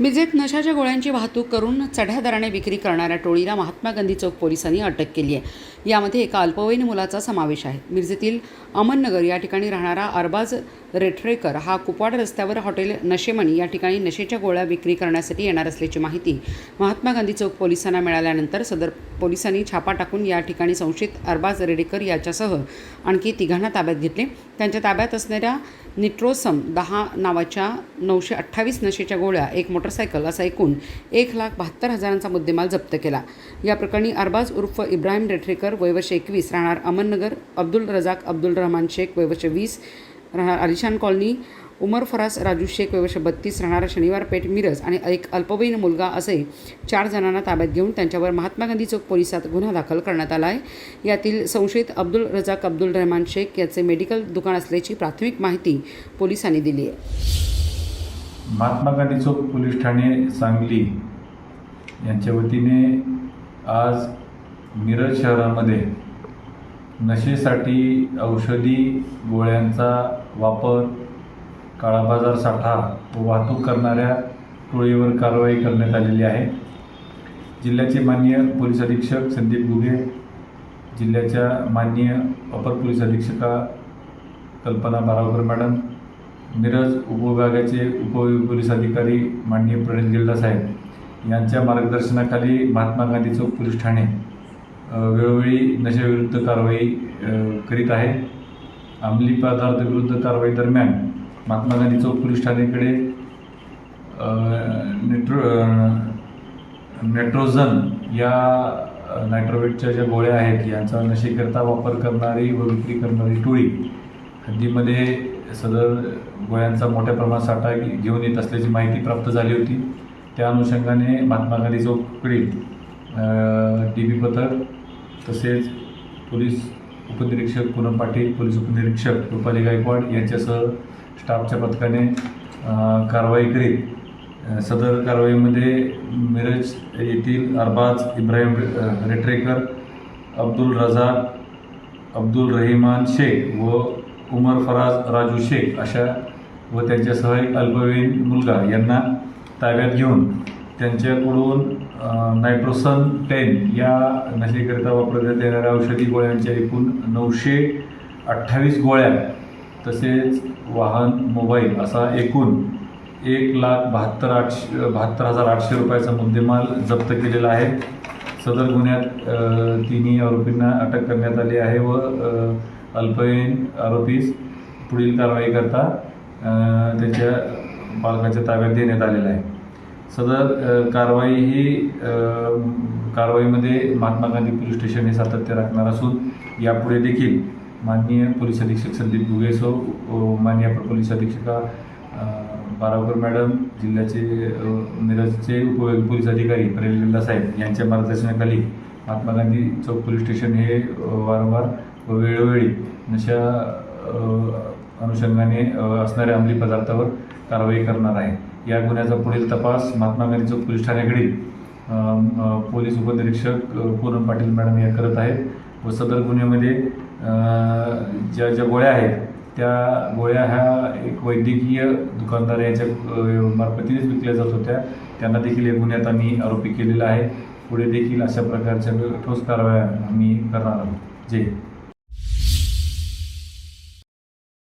मिरजेत नशाच्या गोळ्यांची वाहतूक करून चढ्या दराने विक्री करणाऱ्या टोळीला महात्मा गांधी चौक पोलिसांनी अटक केली आहे. यामध्ये एका अल्पवयीन मुलाचा समावेश आहे. मिरजेतील अमननगर या ठिकाणी राहणारा अरबाज रेठरेकर हा कुपवाड रस्त्यावर हॉटेल नशेमणी या ठिकाणी नशेच्या गोळ्या विक्री करण्यासाठी येणार असल्याची माहिती महात्मा गांधी चौक पोलिसांना मिळाल्यानंतर सदर पोलिसांनी छापा टाकून या ठिकाणी संशयित अरबाज रेडेकर याच्यासह आणखी तिघांना ताब्यात घेतले. त्यांच्या ताब्यात असणाऱ्या निट्रोसम दहा नावाच्या नऊशे अठ्ठावीस नशेच्या गोळ्या एक मोटरसायकल असा एकूण एक लाख बहात्तर हजारांचा मुद्देमाल जप्त केला. या प्रकरणी अरबाज उर्फ इब्राहिम डेठरेकर वयवर्ष एकवीस राहणार अहमदनगर अब्दुल रजाक अब्दुल रहमान शेख वयवर्ष वीस राहणार आलिशान कॉलनी उमर फरास राजू शेख वयवर्ष बत्तीस राहणारा शनिवार पेठ मिरज आणि एक अल्पवयीन मुलगा असे चार जणांना ताब्यात घेऊन त्यांच्यावर महात्मा गांधी चौक पोलिसात गुन्हा दाखल करण्यात आला आहे. यातील संशयित अब्दुल रजाक अब्दुल रहमान शेख याचे मेडिकल दुकान असल्याची प्राथमिक माहिती पोलिसांनी दिली आहे. महात्मा गांधी चौक पोलीस ठाणे सांगली यांच्या वतीने आज मिरज शहरामध्ये नशेसाठी औषधी गोळ्यांचा वापर काळाबाजार साठा व वाहतूक करणाऱ्या टोळीवर कारवाई करण्यात आलेली आहे. जिल्ह्याचे माननीय पोलीस अधीक्षक संदीप गुगे जिल्ह्याच्या माननीय अपर पोलीस अधीक्षका कल्पना बारावकर मॅडम मिरज उपविभागाचे उप पोलीस अधिकारी माननीय प्रणित गिल्डा साहेब यांच्या मार्गदर्शनाखाली महात्मा गांधी चौक पोलीस ठाणे वेळोवेळी नशेविरुद्ध कारवाई करीत आहे. अंमली पदार्थ विरुद्ध कारवाई दरम्यान महात्मा गांधी चौक पोलीस ठाणेकडे नेट्रो नेट्रोजन नेट्रोझन या नायट्रोवेटच्या ज्या गोळ्या आहेत यांचा नशेकरता वापर करणारी व विक्री करणारी टोळी हद्दीमध्ये सदर गोळ्यांचा मोठ्या प्रमाणात साठा घेऊन येत असल्याची माहिती प्राप्त झाली होती. त्या अनुषंगाने महात्मा गांधी चौकडील डी बी पथक तसेच पोलीस उपनिरीक्षक पूनम पाटील पोलीस उपनिरीक्षक रुपाली गायकवाड यांच्यासह स्टाफच्या पथकाने कारवाई करीत सदर कारवाईमध्ये मिरज येथील अरबाज इब्राहिम रेटरेकर रेट्रेकर अब्दुल रजाक अब्दुल रहिमान शेख व उमर फराज राजू शेख अशा व त्यांच्यासह एक अल्पवयीन मुलगा यांना ताब्यात घेऊन त्यांच्याकडून नायट्रोसन टेन या नशेकरिता वापरण्यात येणाऱ्या औषधी गोळ्यांच्या एकूण नऊशे अठ्ठावीस गोळ्या तसेच वाहन मोबाईल असा एकूण एक लाख बहात्तर आठशे बहात्तर हजार आठशे रुपयाचा मुद्देमाल जप्त केलेला आहे. सदर गुन्ह्यात तिन्ही आरोपींना अटक करण्यात आली आहे व अल्पवयीन आरोपीस पुढील कारवाई करता त्याच्या पालकाच्या ताब्यात देण्यात आलेला आहे. सदर कारवाई ही कारवाईमध्ये महात्मा गांधी पोलीस स्टेशन हे सातत्य राखणार असून यापुढे देखील माननीय पोलीस अधीक्षक संदीप गुगेसो माननीय अपर पोलीस अधीक्षका बारावकर मॅडम जिल्ह्याचे मिरजचे उप पोलीस अधिकारी परेलिल्ला साहेब यांच्या मार्गदर्शनाखाली महात्मा गांधी चौक पोलीस स्टेशन हे वारंवार वेळोवेळी नशा अनुषंगाने असणाऱ्या अंमली पदार्थावर कारवाई करणार आहे. या गुन्ह्याचा पुढील तपास महात्मा गांधी चौक पोलीस ठाण्याकडील पोलीस उपनिरीक्षक अ, पूनम पाटील मॅडम या करत आहेत व सदर गुन्ह्यामध्ये ज्या ज्या गोळ्या आहेत त्या गोळ्या ह्या एक वैद्यकीय दुकानदार याच्या मार्फतीनेच विकल्या जात होत्या. त्यांना देखील या गुन्ह्यात आम्ही आरोपी केलेला आहे. पुढे देखील अशा प्रकारच्या ठोस कारवाया आम्ही करणार आहोत. जय हिंद.